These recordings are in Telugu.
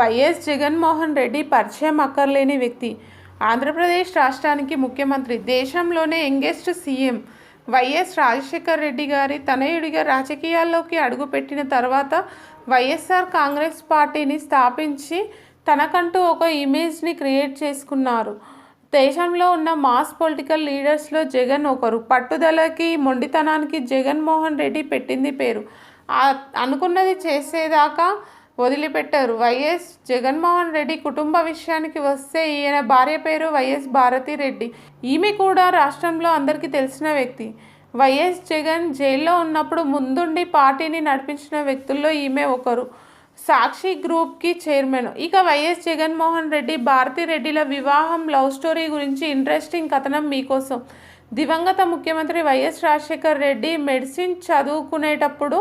వైఎస్ జగన్మోహన్ రెడ్డి పరిచయం అక్కర్లేని వ్యక్తి. ఆంధ్రప్రదేశ్ రాష్ట్రానికి ముఖ్యమంత్రి దేశంలోనే youngest CM. YS Rajasekhar Reddy గారి తనయుడిగా రాజకీయాల్లోకి అడుగుపెట్టిన తర్వాత వైఎస్ఆర్ కాంగ్రెస్ పార్టీని స్థాపించి తనకంటూ ఒక ఇమేజ్ని క్రియేట్ చేసుకున్నారు. దేశంలో ఉన్న మాస్ పొలిటికల్ లీడర్స్లో జగన్ ఒకరు. పట్టుదలకి మొండితనానికి జగన్మోహన్ రెడ్డి పెట్టింది పేరు. అనుకున్నది చేసేదాకా వదిలిపెట్టారు. వైఎస్ జగన్మోహన్ రెడ్డి కుటుంబ విషయానికి వస్తే ఈయన భార్య పేరు వైఎస్ భారతిరెడ్డి ఈమె కూడా రాష్ట్రంలో అందరికీ తెలిసిన వ్యక్తి. వైఎస్ జగన్ జైల్లో ఉన్నప్పుడు ముందుండి పార్టీని నడిపించిన వ్యక్తుల్లో ఈమె ఒకరు. సాక్షి గ్రూప్కి చైర్మన్. ఇక వైఎస్ జగన్మోహన్ రెడ్డి భారతిరెడ్డిల వివాహం లవ్ స్టోరీ గురించి ఇంట్రెస్టింగ్ కథనం మీకోసం. దివంగత ముఖ్యమంత్రి వైఎస్ రాజశేఖర్ రెడ్డి మెడిసిన్ చదువుకునేటప్పుడు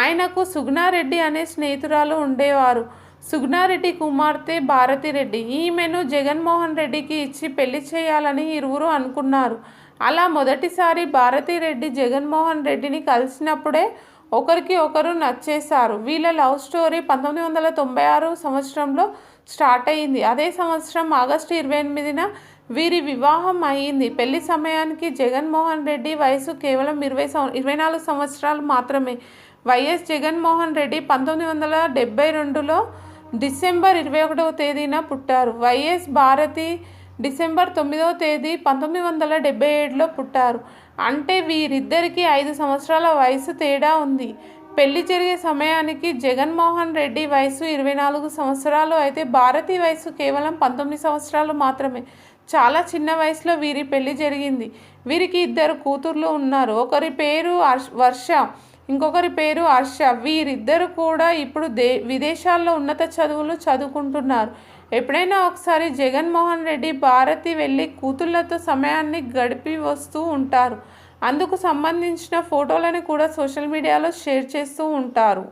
ఆయనకు సుగుణారెడ్డి అనే స్నేహితురాలు ఉండేవారు. సుగుణారెడ్డి కుమార్తె భారతిరెడ్డి. ఈమెను జగన్మోహన్ రెడ్డికి ఇచ్చి పెళ్ళి చేయాలని ఇరువురు అనుకున్నారు. అలా మొదటిసారి భారతిరెడ్డి జగన్మోహన్ రెడ్డిని కలిసినప్పుడే ఒకరికి ఒకరు నచ్చేశారు. వీళ్ళ లవ్ స్టోరీ పంతొమ్మిది వందల తొంభై ఆరు సంవత్సరంలో స్టార్ట్ అయింది అదే సంవత్సరం ఆగస్టు ఇరవై ఎనిమిదిన వీరి వివాహం అయింది. పెళ్ళి సమయానికి జగన్మోహన్ రెడ్డి వయసు కేవలం ఇరవై సం ఇరవై నాలుగు సంవత్సరాలు మాత్రమే. వైఎస్ జగన్మోహన్ రెడ్డి పంతొమ్మిది వందల డెబ్బై రెండులో డిసెంబర్ ఇరవై ఒకటవ తేదీన పుట్టారు. వైఎస్ భారతి డిసెంబర్ తొమ్మిదవ తేదీ పంతొమ్మిది వందల డెబ్బై ఏడులో పుట్టారు. అంటే వీరిద్దరికీ ఐదు సంవత్సరాల వయసు తేడా ఉంది. పెళ్ళి జరిగే సమయానికి జగన్మోహన్ రెడ్డి వయసు ఇరవై నాలుగు సంవత్సరాలు అయితే భారతి వయసు కేవలం పంతొమ్మిది సంవత్సరాలు మాత్రమే. చాలా చిన్న వయసులో వీరి పెళ్ళి జరిగింది. వీరికి ఇద్దరు కూతుర్లు ఉన్నారు. ఒకరి పేరు వర్ష ఇంకొకరి పేరు హర్ష. వీరిద్దరు కూడా ఇప్పుడు దే విదేశాల్లో ఉన్నత చదువులు చదువుకుంటున్నారు. ఎప్పుడైనా ఒకసారి జగన్మోహన్ రెడ్డి భారతి వెళ్ళి కూతుళ్ళతో సమయాన్ని గడిపి వస్తూ ఉంటారు. అందుకు సంబంధించిన ఫోటోలను కూడా సోషల్ మీడియాలో షేర్ చేస్తూ ఉంటారు.